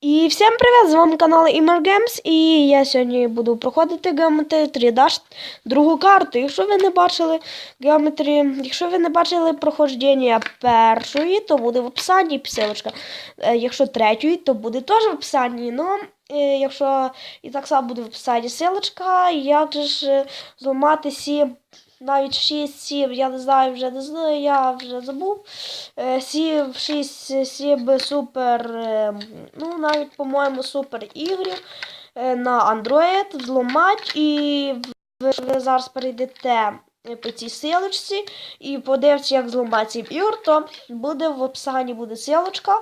І всім привіт! З вами канал Immer Games і я сьогодні буду проходити Geometry 3 Dash другу карту. Якщо ви не бачили Geometry, якщо ви не бачили проходження першої, то буде в описанні писилочка. Е, Якщо третьої, то буде теж в описанні. Ну, е, якщо і так само буде в описанні силочка, як же ж зламати сім, навіть 6 сім, я не знаю, вже не знаю, я вже забув. 7, 6, 7 супер, е, ну навіть, по-моєму, супер ігрів е, на Android взломать і ви зараз перейдете е, по цій силочці і подивитися, як зламати ігор, то буде в описанні буде силочка.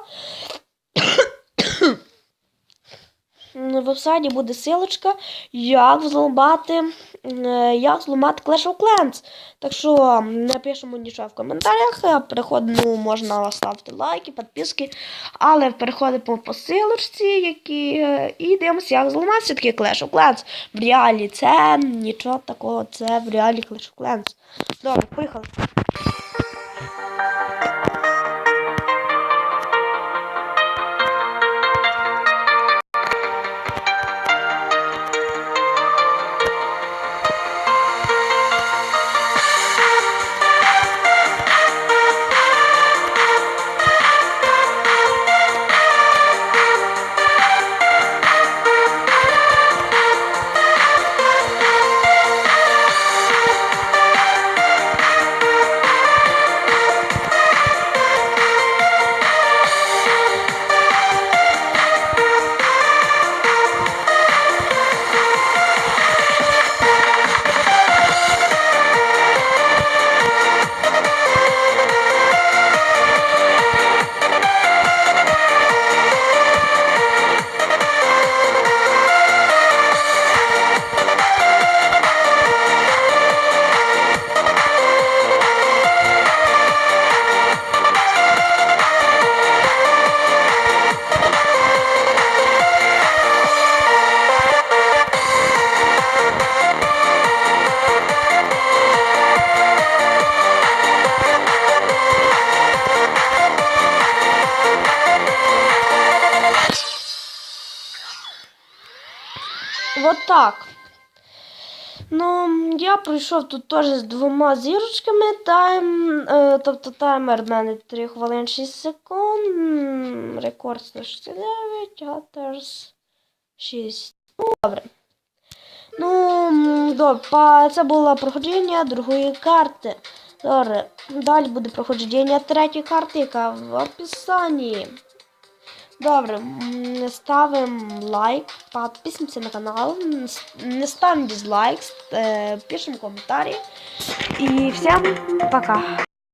В описанні буде силочка, як взломати, е, як зламати Clash of Clans. Так що не пишемо нічого в коментарях. е, Переходимо, можна ставити лайки, підписки, але переходимо по силочці, які е, і дивимося, як зламати все-таки Clash of Clans. В реалі це нічого такого, це в реалі Clash of Clans. Добре, поїхали. Вот так. Ну, я пройшов тут теж з двома зірочками. Тайм, е, тобто таймер в мене 3 хвилин 6 секунд. Рекорд 169, Атерс 6. Ну, добре. Ну, добре, це було проходження другої карти. Добре. Далі буде проходження третьої карти, яка в описанні. Добре, ставим лайк, підписуємося на канал, не ставимо дизлайк, е, пишемо коментарі. І всім пока.